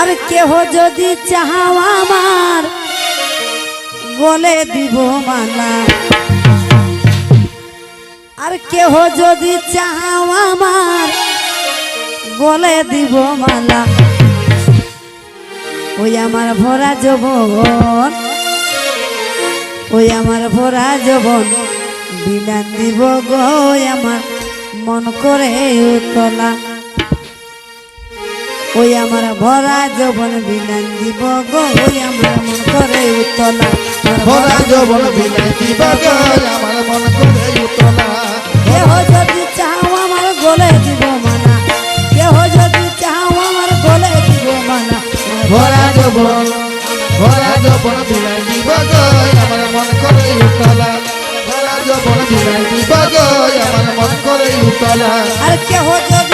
আর কেহ যদি চাহাও আমার গলে দিব মালা। আর কেহ যদি চাহাও আমার গলে দিব মালা। ওই আমার ভরা যবন, ওই আমার ভরা যবন, বিলান দিব গো আমার মন করে উতলা। ওই আমার ভরা যবন বিলান দিব গো। ওই আমার মন করে উতলা। ভরা যবন বিলাইতি বাগান আমার মন করে উতলা। কেহ যদি চাও আমার গলে দিব মানা। কেহ যদি চাও আমার গলে দিব মানা। ভরা যবন ভরা যবন বিলাইতি বাগান আমার মন করে উতলা। ভরা যবন বিলাইতি বাগান আমার মন করে উতলা। আর কেহ যদি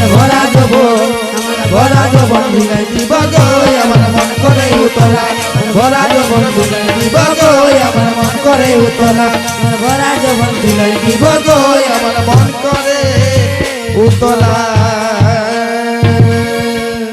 আমার ভরা দেব আমার ভরা যবন বিলাইতি বাগাই আমার মন করে উতলা। ভরা যবন বিলাইতি বাগাই আমার মন করে উতলা। ভরা যৌবন বিলাইতি বাগাই আমার মন করে উতলা।